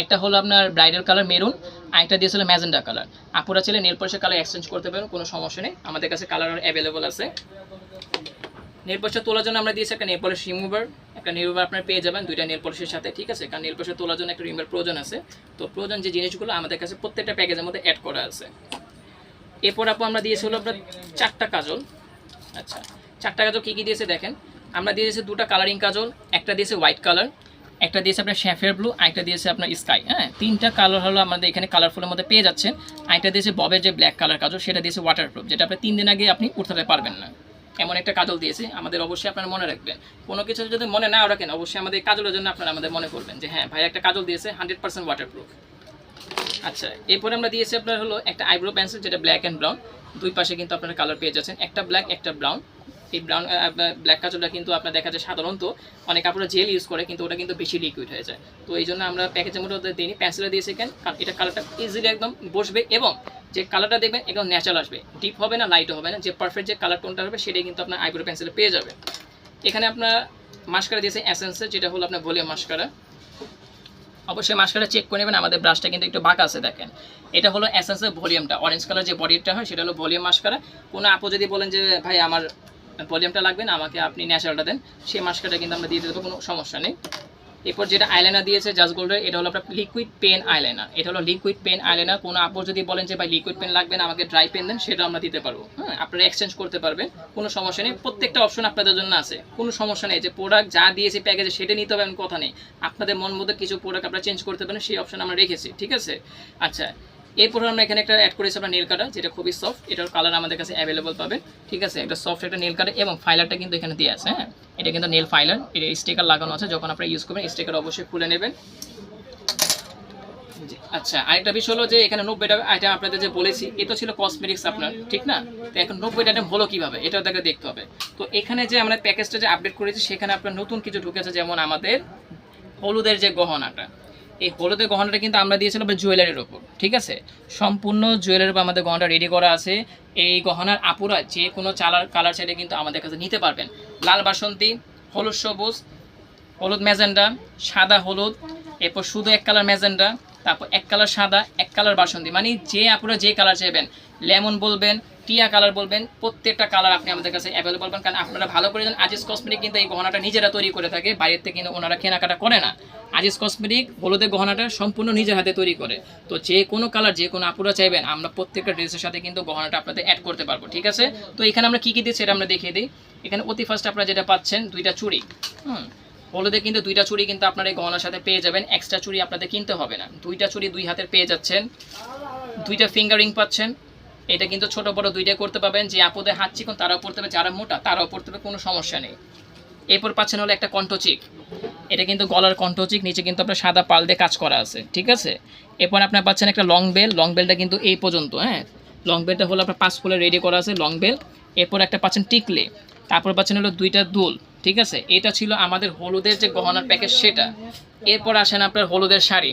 একটা হলো আপনার ব্রাইডাল কালার মেরুন আরেকটা দিয়েছিল ম্যাজেন্ডা কালার আপুরা ছেলে নেল পলিশের কালার এক্সচেঞ্জ করতে পারেন, কোনো সমস্যা নেই। আমাদের কাছে কালার অ্যাভেলেবল আছে। নেল পলিশটা তোলার জন্য আমরা দিয়েছি একটা নেল পলিশ রিমুভার একটা রিমুভার আপনার পেয়ে যাবেন দুইটা নেল পলিশের সাথে, ঠিক আছে? কারণ নেল পলিশটা তোলার জন্য একটা রিমুভার প্রয়োজন আছে। তো প্রয়োজন যে জিনিসগুলো আমাদের কাছে প্রত্যেকটা প্যাকেজের মধ্যে অ্যাড করা আছে। এরপর আপু আমরা দিয়েছি হলো আপনার চারটা কাজল। আচ্ছা চারটা কাজল কী কী দিয়েছে দেখেন? আমরা দিয়েছি দুটো কালারিং কাজল, একটা দিয়েছে হোয়াইট কালার একটা দিয়েছে আপনার শ্যাফের ব্লু, আরেকটা দিয়েছে আপনার স্কাই হ্যাঁ? তিনটা কালার হলো আমাদের এখানে কালারফুলের মধ্যে পেয়ে যাচ্ছেন। আরেকটা দিয়েছে ববের যে ব্ল্যাক কালার কাজল, সেটা দিয়েছে ওয়াটারপ্রুফ যেটা আপনি তিন দিন আগে আপনি উঠাতে পারবেন না। এমন একটা কাজল দিয়েছে, আমাদের অবশ্যই আপনারা মনে রাখবেন। কোনো কিছু যদি মনে না রাখেন, অবশ্যই আমাদের কাজলের জন্য আপনারা আমাদের মনে করবেন যে হ্যাঁ ভাই, একটা কাজল দিয়েছে হান্ড্রেড পার্সেন্ট ওয়াটারপ্রুফ আচ্ছা এরপরে আমরা দিয়েছি আপনার হলো একটা আইব্রো পেন্সিল যেটা ব্ল্যাক অ্যান্ড ব্রাউন দুই পাশে কিন্তু আপনারা কালার পেয়ে যাচ্ছেন। একটা ব্ল্যাক একটা ব্রাউন এই ব্রাউন ব্ল্যাক কাজলটা কিন্তু আপনার দেখা যায় সাধারণত অনেক আপনারা জেল ইউজ করে, কিন্তু ওটা কিন্তু বেশি লিকুইড হয়ে যায়। তো এই জন্য আমরা প্যাকেজের মধ্যে দিইনি পেন্সিলে দিয়েছি কেন কারণ এটা কালারটা ইজিলি একদম বসবে এবং যে কালারটা দেখবেন একদম ন্যাচারাল আসবে। ডিপ হবে না লাইটও হবে না, যে পারফেক্ট যে কালার টোনটা হবে সেটাই কিন্তু আপনার আইব্রো পেন্সিলে পেয়ে যাবে এখানে আপনার মাস্কারা দিয়েছে অ্যাসেন্সের যেটা হলো আপনার ভলিউম মাস্কারা অবশ্যই মাস্কারা চেক করে নেবেন, আমাদের ব্রাশটা কিন্তু একটু বাঁকা আছে দেখেন। এটা হলো অ্যাসেন্সের ভলিউমটা অরেঞ্জ কালার যে বডিটা হয় সেটা হলো ভলিউম মাস্কারা কোনো আপু যদি বলেন যে, ভাই, আমার ভলিউমটা লাগবে না, আমাকে আপনি ন্যাচারালটা দেন। সেই মাস্কারটা কিন্তু আমরা দিয়ে দেবো কোনো সমস্যা নেই। এরপর যেটা আইলাইনার দিয়েছে জাস্ট গোল্ডের এটা হলো আপনার লিকুইড পেন আইলাইনার এটা হলো লিকুইড পেন আইলাইনার কোনো আপু যদি বলেন যে, ভাই লিকুইড পেন লাগবে না, আমাকে ড্রাই পেন দেন, সেটা আমরা দিতে পারব। হ্যাঁ আপনারা এক্সচেঞ্জ করতে পারবেন, কোনো সমস্যা নেই। প্রত্যেকটা অপশন আপনাদের জন্য আছে। কোনো সমস্যা নেই যে প্রোডাক্ট যা দিয়েছে প্যাকেজে সেটা নিতে হবে, এমন কথা নেই। আপনাদের মন মতো কিছু প্রোডাক্ট আপনারা চেঞ্জ করতে পারেন, সেই অপশন আমরা রেখেছি, ঠিক আছে? আচ্ছা এরপর আমরা এখানে একটা অ্যাড করেছি আপনার নীল কাটার যেটা খুবই সফট এটার কালার আমাদের কাছে অ্যাভেলেবল পাবেন ঠিক আছে? একটা সফট একটা নীল কাটার এবং ফাইলারটা কিন্তু এখানে দিয়ে আছে হ্যাঁ? এটা কিন্তু নেল ফাইলার এটা স্টিকার লাগানো আছে, যখন আপনারা ইউজ করবেন স্টিকার অবশ্যই খুলে নেবেন। আচ্ছা আরেকটা বিষয় হলো যে এখানে নব্বইটা আইটেম আপনাদের যে বলেছি, এ তো ছিল কসমেটিক্স আপনার, ঠিক না? তো এখন নব্বইটা আইটেম হলো কীভাবে? এটা তাকে দেখতে হবে। তো এখানে যে আমরা প্যাকেজটা যে আপডেট করেছি, সেখানে আপনার নতুন কিছু ঢুকেছে, যেমন আমাদের হলুদের যে গহনাটা এই হলুদের গহনাটা কিন্তু আমরা দিয়েছিলাম জুয়েলারির ওপর, ঠিক আছে? সম্পূর্ণ জুয়েলারির উপর আমাদের গহনাটা রেডি করা আছে। এই গহনার আপুরা যে কোনো চালার কালার চাইলে কিন্তু আমাদের কাছে নিতে পারবেন। লাল বাসন্তী, হলুদ সবুজ, হলুদ ম্যাজেন্ডা, সাদা হলুদ, এরপর শুধু এক কালার ম্যাজেন্ডা, তারপর এক কালার সাদা, এক কালার বাসন্তী। মানে যে আপনারা যে কালার চাইবেন, লেমন বলবেন টিয়া কালার বলবেন, প্রত্যেকটা কালার আপনি আমাদের কাছে অ্যাভেলেবল পাবেন। কারণ আপনারা ভালো করে জানেন, আজিজ কসমেটিক কিন্তু এই গহনাটা নিজেরা তৈরি করে থাকে বাইরের থেকে কিন্তু ওনারা কেনাকাটা করে না। আজিজ কসমেটিক হলুদের গহনাটা সম্পূর্ণ নিজের হাতে তৈরি করে। তো যে কোনো কালার, যে কোনো আপুরা চাইবেন, আমরা প্রত্যেকটা ড্রেসের সাথে কিন্তু গহনাটা আপনাদের অ্যাড করতে পারব, ঠিক আছে? তো এখানে আমরা কী কী দিই সেটা আমরা দেখিয়ে দিই। এখানে অতি ফার্স্ট আপনারা যেটা পাচ্ছেন, দুইটা চুড়ি। হুম, হলুদে কিন্তু দুইটা চুড়ি কিন্তু আপনার এই গহনার সাথে পেয়ে যাবেন এক্সট্রা চুড়ি আপনাদের কিনতে হবে না। দুইটা চুড়ি দুই হাতের পেয়ে যাচ্ছেন। দুইটা ফিঙ্গার পাচ্ছেন। এটা কিন্তু ছোট বড় দুইটাই করতে পারবেন। যে আপুদের হাত চিকন, তারাও পড়তে হবে যারা মোটা, তারাও পড়তে হবে কোনো সমস্যা নেই। এরপর পাচ্ছেন হলো একটা কণ্ঠচিক। এটা কিন্তু গলার কণ্ঠচিক, নিচে কিন্তু আপনার সাদা পাল দিয়ে কাজ করা আছে, ঠিক আছে? এরপর আপনার পাচ্ছেন একটা লং বেল। লং বেলটা কিন্তু এই পর্যন্ত হ্যাঁ? লং বেলটা হলো আপনার পাঁচ ফুলে রেডি করা আছে, লং বেল। এরপর একটা পাচ্ছেন টিকলে। তারপর পাচ্ছেন হলো দুইটা দোল, ঠিক আছে? এটা ছিল আমাদের হলুদের যে গহনার প্যাকেজ সেটা। এরপর আসেন আপনার হলুদের শাড়ি।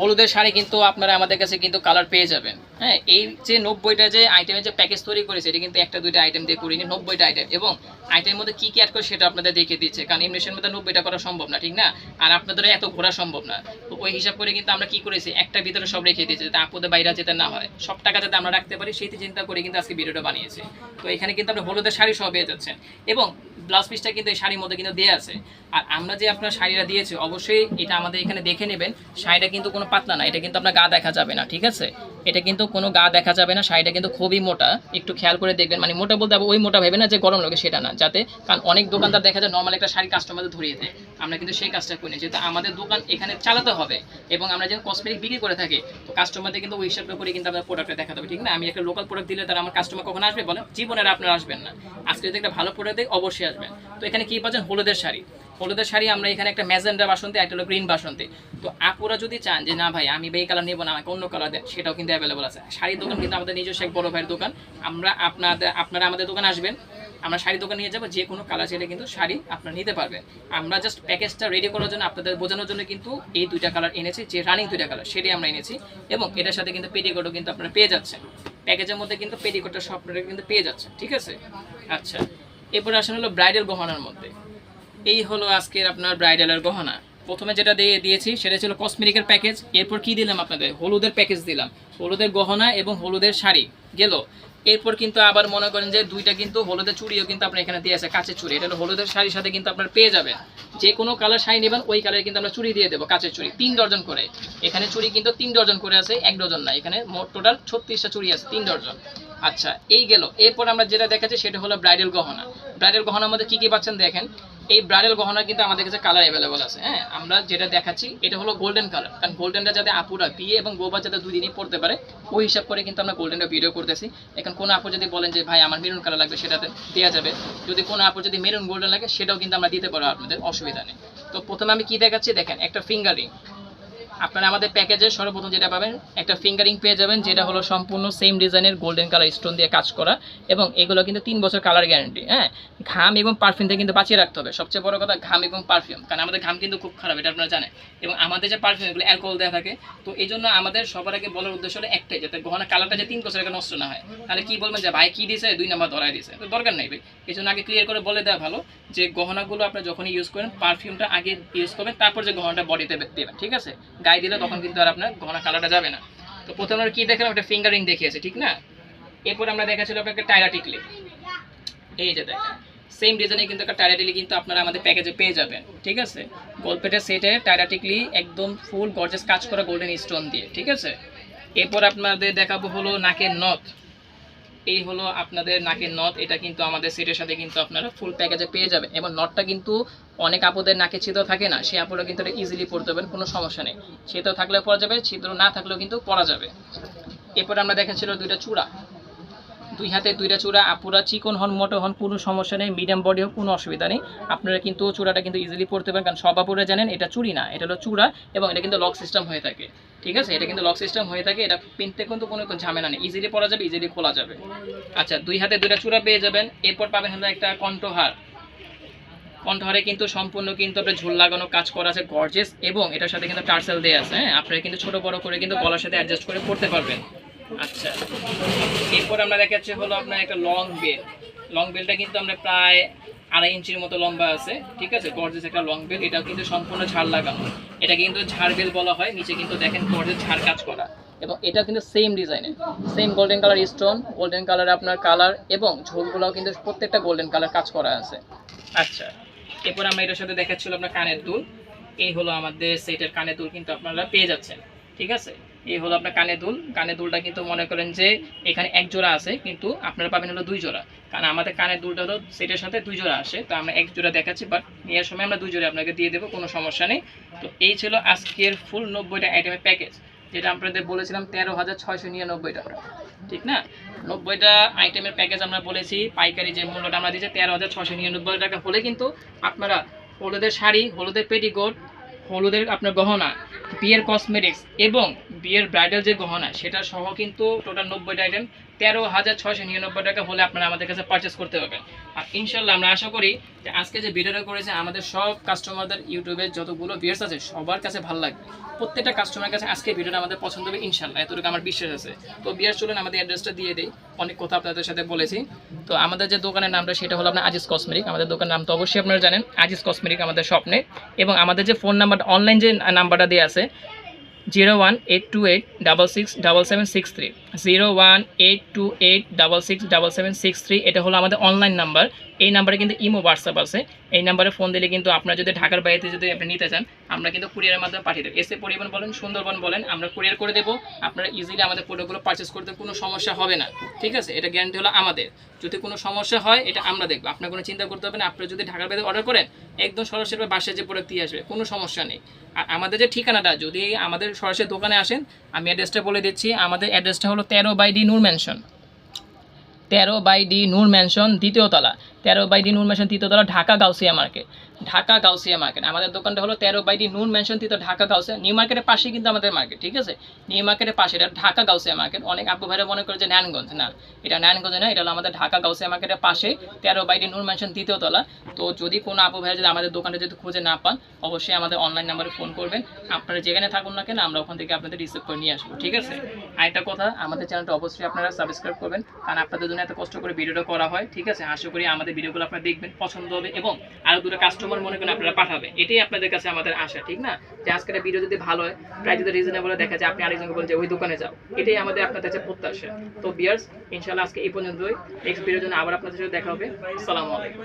হলুদের শাড়ি কিন্তু আপনারা আমাদের কাছে কিন্তু কালার পেয়ে যাবেন। হ্যাঁ এই যে নব্বইটা যে আইটেমের যে প্যাকেজ তৈরি করেছে, এটা কিন্তু একটা দুইটা আইটেম দিয়ে করিনি, নব্বইটা আইটেম এবং আইটেমের মধ্যে কী কী অ্যাড করে সেটা আপনাদের দেখিয়ে দিচ্ছে, কারণ ইমনেশনের মধ্যে নব্বইটা করা সম্ভব না, ঠিক না? আর আপনাদের এত ঘোরা সম্ভব না। তো ওই হিসাব করে কিন্তু আমরা কি করেছি, একটা ভিতরে সব রেখে দিয়েছি, যাতে আপদে বাইরে যেতে না হয়। সব টাকা যাতে আমরা রাখতে পারি, সেই চিন্তা করে কিন্তু আজকে ভিডিওটা বানিয়েছি। তো এখানে কিন্তু আপনি হলুদের শাড়ি সব পেয়ে যাচ্ছেন। এবং ব্লাউজ পিসটা কিন্তু এই শাড়ির মধ্যে কিন্তু দেওয়া আছে। আর আমরা যে আপনার শাড়িটা দিয়েছি, অবশ্যই এটা আমাদের এখানে দেখে নেবেন। শাড়িটা কিন্তু কোনো পাতলা না, এটা কিন্তু আপনার গা দেখা যাবে না, ঠিক আছে? এটা কিন্তু কোনো গা দেখা যাবে না, শাড়িটা কিন্তু খুবই মোটা। একটু খেয়াল করে দেখবেন মানে মোটা বলতে ওই মোটা ভেবে না যে গরম লাগে সেটা না, যাতে কারণ অনেক দোকানদার দেখা যায় নর্মাল একটা শাড়ি কাস্টমারদের ধরিয়ে দেয়। আমরা কিন্তু সেই কাজটা করি যেহেতু আমাদের দোকান এখানে চালাতে হবে এবং আমরা যেন কসমেটিক বিক্রি করে থাকি, তো কাস্টমারদের কিন্তু ওই হিসাবটা করে কিন্তু আমাদের প্রোডাক্টটা দেখাতে হবে, ঠিক না? আমি একটা লোকাল প্রোডাক্ট দিলে তারা আমার কাস্টমার কখন আসবে বলেন? জীবনের আপনারা আসবেন না। আজকে যদি একটা ভালো প্রোডাক্ট দেয়, অবশ্যই আসবেন। তো এখানে কি পাচ্ছেন? হলুদের শাড়ি। হলুদের শাড়ি আমরা এখানে একটা ম্যাজেন্ডা বাসন্তী একটা হলো গ্রিন বাসন্তী। তো আপুরা যদি চান যে, না ভাই, আমি এই কালার নেব না, আমাকে অন্য কালার দেন, সেটাও কিন্তু অ্যাভেলেবল আছে। শাড়ির দোকান কিন্তু আমাদের নিজস্ব এক বড় ভাইয়ের দোকান। আমরা আপনাদের, আপনারা আমাদের দোকানে আসবেন, আমরা শাড়ি দোকান নিয়ে যাব, যে কোনো কালার চাইলে কিন্তু শাড়ি আপনারা নিতে পারবেন। আমরা জাস্ট প্যাকেজটা রেডি করার জন্য আপনাদের বোঝানোর জন্য কিন্তু এই দুইটা কালার এনেছি, যে রানিং দুইটা কালার, সেটাই আমরা এনেছি। এবং এটার সাথে কিন্তু পেটিকোটও কিন্তু আপনারা পেয়ে যাচ্ছেন। প্যাকেজের মধ্যে কিন্তু পেটিকোটটা সব কিন্তু পেয়ে যাচ্ছেন, ঠিক আছে? আচ্ছা এরপরে আসেন হলো ব্রাইডাল গহনার মধ্যে। এই হলো আজকের আপনার ব্রাইডালের গহনা। প্রথমে যেটা দিয়ে দিয়েছি, সেটা ছিল কসমেটিকের প্যাকেজ এরপর কি দিলাম আপনাদের? হলুদের প্যাকেজ দিলাম। হলুদের গহনা এবং হলুদের শাড়ি। গেল? এরপর কিন্তু আবার মনে করেন যে দুইটা কিন্তু হলুদের চুড়িও কিন্তু আপনার এখানে দিয়ে আছে, কাঁচের চুড়ি। এটা হলুদের শাড়ির সাথে কিন্তু আপনার পেয়ে যাবেন। যে কোনো কালার শাড়ি নেবেন, ওই কালারে কিন্তু আমরা চুড়ি দিয়ে দেবো, কাঁচের চুড়ি। তিন ডজন করে। এখানে চুড়ি কিন্তু তিন ডজন করে আছে, এক ডজন না। এখানে মোট টোটাল ছত্রিশটা চুড়ি আছে, তিন ডজন। আচ্ছা এই গেল। এরপর আমরা যেটা দেখাচ্ছি সেটা হলো ব্রাইডাল গহনা। ব্রাইডাল গহনার মধ্যে কী কী পাচ্ছেন দেখেন? এই ব্রাইডাল গহনা কিন্তু আমাদের কাছে কালার অ্যাভেলেবল আছে হ্যাঁ? আমরা যেটা দেখাচ্ছি, এটা হলো গোল্ডেন কালার কারণ গোল্ডেনটা যাতে আপুরা বিয়ে এবং বৌবা যাতে দুই দিনই পড়তে পারে, ওই হিসাব করে কিন্তু আমরা গোল্ডেনটা ভিডিও করতেছি। এখন কোনো আপু যদি বলেন যে, ভাই, আমার মেরুন কালার লাগবে, সেটাতে দেওয়া যাবে। যদি কোনো আপু যদি মেরুন গোল্ডেন লাগে, সেটাও কিন্তু আমরা দিতে পারব আপনাদের, অসুবিধা নেই। তো প্রথমে আমি কি দেখাচ্ছি? দেখেন, একটা ফিঙ্গারিং আপনারা আমাদের প্যাকেজে সর্বপ্রথম যেটা পাবেন, একটা ফিঙ্গারিং পেয়ে যাবেন, যেটা হলো সম্পূর্ণ সেম ডিজাইনের গোল্ডেন কালার স্টোন দিয়ে কাজ করা এবং এগুলো কিন্তু তিন বছর কালার গ্যারান্টি হ্যাঁ? ঘাম এবং পারফিউম থেকে কিন্তু বাঁচিয়ে রাখতে হবে। সবচেয়ে বড় কথা ঘাম এবং পারফিউম কারণ আমাদের ঘাম কিন্তু খুব খারাপ, এটা আপনারা জানেন। এবং আমাদের যে পারফিউম এগুলো অ্যালকোহল দেওয়া থাকে, তো এই জন্য আমাদের সবার আগে বলার উদ্দেশ্য হলো একটাই, যাতে গহনা কালারটা যে তিন বছর আগে নষ্ট না হয়। তাহলে কি বলবেন যে, ভাই, কি দিয়েছে দুই নাম্বার ধরাই দিয়েছে তো দরকার নেই ভাই। এই জন্য আগে ক্লিয়ার করে বলে দেওয়া ভালো যে গহনাগুলো আপনি যখনই ইউজ করেন পারফিউমটা আগে ইউজ করবেন, তারপর যে গহনাটা বডিতে দেবেন, ঠিক আছে? গায়ে দিলে তখন কিন্তু আর আপনার গহনা কালারটা যাবে না। তো প্রথমে আমরা কি দেখলাম? একটা ফিঙ্গারিং দেখিয়েছে, ঠিক না? এরপর আমরা দেখাচ্ছিল আপনাকে টায়রা টিকলি এই যে দেখেন সেম ডিজাইনে কিন্তু একটা টায়রা টিকলি কিন্তু আপনারা আমাদের প্যাকেজে পেয়ে যাবেন, ঠিক আছে? গোলপেটের সেটে টায়রা টিকলি একদম ফুল গর্জেস কাজ করা গোল্ডেন স্টোন দিয়ে, ঠিক আছে? এরপর আপনাদের দেখাবো হলো নাকের নথ এই হলো আপনাদের নাকের নথ এটা কিন্তু আমাদের সেটের সাথে কিন্তু আপনারা ফুল প্যাকেজে পেয়ে যাবেন। এবং নটটা কিন্তু অনেক আপুদের নাকে ছিদ্র থাকে না, সেই আপুরা কিন্তু এটা ইজিলি পড়তে পারবেন, কোনো সমস্যা নেই। ছিদ্র থাকলেও পরা যাবে, ছিদ্র না থাকলেও কিন্তু পরা যাবে। এরপর আমরা দেখাচ্ছিল দুইটা চূড়া। দুই হাতে দুইটা চূড়া, আপুরা চিকন হন, মোটো হন, কোনো সমস্যা নেই মিডিয়াম বডি হোক, কোনো অসুবিধা নেই। আপনারা কিন্তু চূড়াটা কিন্তু ইজিলি পড়তে পারেন কারণ সব আপুরা জানেন এটা চুরি না, এটা হলো চূড়া এবং এটা কিন্তু লক সিস্টেম হয়ে থাকে। ঠিক আছে? এটা কিন্তু লক সিস্টেম হয়ে থাকে, এটা পিনতে কিন্তু কোনো ঝামেলা নেই। ইজিলি পরা যাবে ইজিলি খোলা যাবে। আচ্ছা দুই হাতে দুইটা চূড়া পেয়ে যাবেন। এরপর পাবেন একটা কণ্ঠহার কণ্ঠহারে কিন্তু সম্পূর্ণ কিন্তু আপনার ঝোল লাগানো কাজ করা আছে গর্জেস এবং এটার সাথে কিন্তু টার্সেল দেওয়া আছে হ্যাঁ? আপনারা কিন্তু ছোট বড় করে কিন্তু গলার সাথে অ্যাডজাস্ট করে পড়তে পারবেন। আচ্ছা। এরপর আমরা দেখাচ্ছি হলো আপনার একটা লং বেল লং বেলটা কিন্তু আমরা প্রায় আড়াই ইঞ্চির মতো লম্বা আছে, ঠিক আছে? গর্জেস একটা লং বেল এটাও কিন্তু সম্পূর্ণ ঝাড় লাগানো। এটা কিন্তু ঝাড় বেল বলা হয়, নিচে কিন্তু দেখেন গর্জেস ঝাড় কাজ করা। এবং এটা কিন্তু সেম ডিজাইনের same golden colour stone golden colour আপনার কালার এবং ঝোলগুলোও কিন্তু প্রত্যেকটা গোল্ডেন কালার কাজ করা আছে। আচ্ছা। এরপর আমরা এটার সাথে দেখাচ্ছিল আপনার কানের দুল। এই হলো আমাদের সেটের কানের দুল কিন্তু আপনারা পেয়ে যাচ্ছেন, ঠিক আছে? এই হলো আপনার কানে দুল। কানে দুলটা কিন্তু মনে করেন যে এখানে এক জোড়া আছে, কিন্তু আপনারা পাবেন হলো দুই জোড়া। কারণ আমাদের কানের দুলটা হলো সেটের সাথে দুই জোড়া আসে, তো আমরা এক জোড়া দেখাচ্ছি বাট নেওয়ার সময় আমরা দুই জোড়া আপনাকে দিয়ে দেবো, কোনো সমস্যা নেই। তো এই ছিল আজকের ফুল নব্বইটা আইটেমের প্যাকেজ যেটা আপনাদের বলেছিলাম, তেরো হাজার ছয়শো নিরানব্বই টাকা। ঠিক না? নব্বইটা আইটেমের প্যাকেজ আমরা বলেছি, পাইকারি যে মূল্যটা আমরা দিয়েছি, তেরো হাজার ছশো নিরানব্বই টাকা। হলে কিন্তু আপনারা হলুদের শাড়ি, হলুদের পেটিকোট, হলুদের আপনার গহনা, বিয়ের কসমেটিক্স এবং বিয়ের ব্রাইডাল যে গহনা, সেটা সহ কিন্তু টোটাল নব্বইটা আইটেম তেরো হাজার ছয়শো নিরানব্বই টাকা হলে আপনারা আমাদের কাছে পারচেস করতে পারবেন। আর ইনশাল্লাহ আমরা আশা করি যে আজকে যে ভিডিওটা করেছে, আমাদের সব কাস্টমারদের ইউটিউবে যতগুলো ভিউয়ার্স আছে, সবার কাছে ভালো লাগবে। প্রত্যেকটা কাস্টমারের কাছে আজকে ভিডিওটা আমাদের পছন্দ হবে, ইনশাল্লাহ। এতটুকু আমার বিশ্বাস আছে। তো বিয়ার চলুন আমাদের অ্যাড্রেসটা দিয়ে দিই। অনেক কথা আপনাদের সাথে বলেছি। তো আমাদের যে দোকানের নামটা, সেটা হলো আপনার আজিজ কসমেটিক আমাদের দোকানের নাম তো অবশ্যই আপনারা জানেন আজিজ কসমেটিক আমাদের স্বপ্নে। এবং আমাদের যে ফোন নাম্বারটা অনলাইন যে নাম্বারটা দেওয়া আছে zero one eight two eight double six double seven six three zero one eight two eight double six double seven six three, এটা হলো আমাদের অনলাইন নাম্বার এই নাম্বারে কিন্তু ইমো হোয়াটসঅ্যাপ আছে। এই নাম্বারে ফোন দিলে কিন্তু আপনার যদি ঢাকার বাইরে যদি আপনি নিতে চান, আমরা কিন্তু কুরিয়ারের মাধ্যমে পাঠিয়ে দেবো। এসে পরিবহন বলেন, সুন্দরবন বলেন, আমরা কুরিয়ার করে দেবো। আপনারা ইজিলি আমাদের প্রোডাক্টগুলো পারচেস করতে কোনো সমস্যা হবে না। ঠিক আছে? এটা গ্যারান্টি হলো আমাদের। যদি কোনো সমস্যা হয়, এটা আমরা দেখব। আপনার কোনো চিন্তা করতে হবে না। আপনারা যদি ঢাকার বাইরে অর্ডার করেন, একদম সরাসরি বাসায় যে প্রোডাক্ট দিয়ে আসবে, কোনো সমস্যা নেই। আর আমাদের যে ঠিকানাটা, যদি আমাদের সরাসরি দোকানে আসেন, আমি অ্যাড্রেসটা বলে দিচ্ছি। আমাদের অ্যাড্রেসটা হলো তেরো বাই ডি নূর ম্যানশন তেরো বাই ডি নূর ম্যানশন দ্বিতীয় তলা। তেরো বাই ডি নূর ম্যানশন তৃতীয় তলা ঢাকা গাউসিয়া মার্কেট। ঢাকা গাউসিয়া মার্কেট আমাদের দোকানটা হলো তেরো বাই নুন মেনশন তৃতীয় ঢাকা গাউসিয়া। নিউ মার্কেটের পাশেই কিন্তু আমাদের মার্কেট ঠিক আছে? নিউ মার্কেটের পাশে এটা ঢাকা গাউসিয়া মার্কেট অনেক আপু ভাইরা মনে করে যে নারায়ণগঞ্জ, না, এটা নারায়ণগঞ্জ না এটা হলো আমাদের ঢাকা গাউসিয়া মার্কেটের পাশে তেরো বাই নুন মেনশন দ্বিতীয় তলা। তো যদি কোনো আপু ভাইরা যদি আমাদের দোকানটা যদি খুঁজে না পান, অবশ্যই আমাদের অনলাইন নাম্বারে ফোন করবেন। আপনারা যেখানে থাকুন না কেন, আমরা ওখান থেকে আপনাদের রিসিভ করে নিয়ে আসব, ঠিক আছে? আর একটা কথা, আমাদের চ্যানেলটা অবশ্যই আপনারা সাবস্ক্রাইব করবেন, কারণ আপনাদের জন্য এত কষ্ট করে ভিডিওটা করা হয়, ঠিক আছে? আশা করি আমাদের ভিডিওগুলো আপনারা দেখবেন, পছন্দ হবে, এবং আরও দুটো কাস্টমার মনে করেন আপনারা পাঠাবে, এটাই আপনাদের কাছে আমাদের আশা, ঠিক না? যে আজকের ভিডিও যদি ভালো হয়, প্রায় যদি রিজনেবল দেখা যায় আপনি আরেকজনকে বলেন যে ওই দোকানে যাও। এটাই আমাদের আপনাদের কাছে প্রত্যাশা। তো বিয়ার্স ইনশাল্লাহ আজকে এই পর্যন্তই। নেক্সট ভিডিওর জন্য আবার আপনাদের সাথে দেখা হবে। আসসালামু আলাইকুম।